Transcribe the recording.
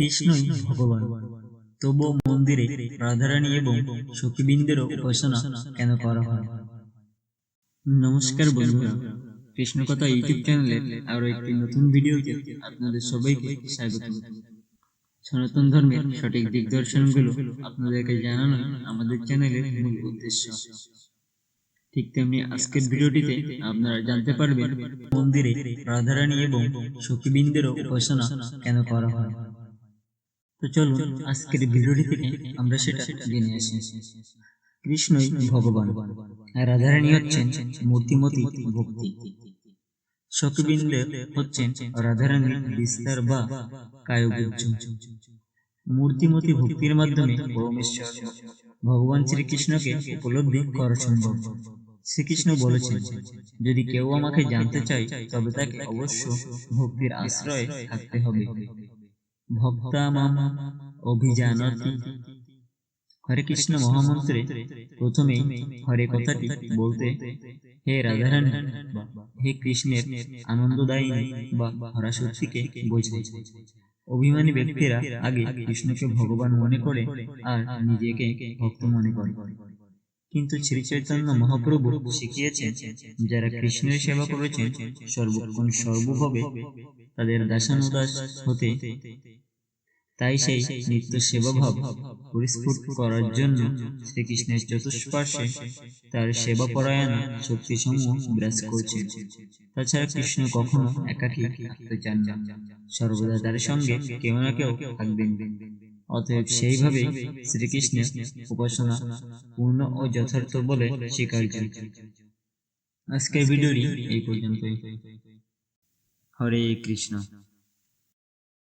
কৃষ্ণই ভগবান। তবুও মন্দিরে রাধারানী এবং সখীবৃন্দেরও উপাসনা কেন করা হয়? নমস্কার বন্ধুরা, কৃষ্ণকথা ইউটিউব চ্যানেলের আরও একটি নতুন ভিডিওতে আপনাদের সবাইকে স্বাগত। সনাতন ধর্মের সঠিক দিগদর্শনগুলো আপনাদেরকে জানানোই আমাদের চ্যানেলের মূল উদ্দেশ্য। ঠিক তেমনি আজকের ভিডিওটিতে আপনারা জানতে পারবেন মন্দিরে রাধারানী এবং সখীবৃন্দেরও উপাসনা কেন করা হয়। তো চলুন আজকের ভিডিওটি থেকে আমরা সেটা জেনে আসি। কৃষ্ণই ভগবান। আর রাধারানী হচ্ছেন মূর্তিমতি ভক্তি। সখীবৃন্দ হচ্ছেন রাধারানীর বিস্তার বা কায়গুজ্জ মূর্তিমতি ভক্তির মাধ্যমে পরমেশ্বর ভগবান শ্রীকৃষ্ণকে উপলব্ধি করা সম্ভব। শ্রীকৃষ্ণ বলেছেন যদি কেউ আমাকে জানতে চায় তবে তাকে অবশ্য ভক্তির আশ্রয়ে থাকতে হবে। ভক্তা মাম অভিজানতি। হরে কৃষ্ণ মহামন্ত্রে প্রথমে হরে কথাটি বলতে, হে রাধারানী, হে কৃষ্ণের আনন্দদায়িনী বা হরাশক্তিকে বোঝায় অভিমানী ব্যক্তিরা আগে কৃষ্ণকে ভগবান মনে করে আর নিজেকে ভক্ত মনে করে। কিন্তু শ্রী চৈতন্য মহাপ্রভু শিখিয়েছেন, যারা কৃষ্ণের সেবা করেছেন, সর্বক্ষণ সর্বভাবে তাদের দাসানুদাস হতে তাই সেই নিত্য সেবাভাব পরিস্ফুট করার জন্য শ্রীকৃষ্ণের চতুষ্পার্শ্বে তার সেবা পরায়ণা শক্তি সমূহ বিরাজ করছে তাছাড়া কৃষ্ণ কখনো একাকী থাকতে চান না। সর্বদা তার সঙ্গে কেউ না কেউ থাকবেন। অতএব সেইভাবে শ্রীকৃষ্ণের উপাসনা পূর্ণ ও যথার্থ বলে স্বীকার্য। আজকের ভিডিওটি এই পর্যন্তই। হরে কৃষ্ণ।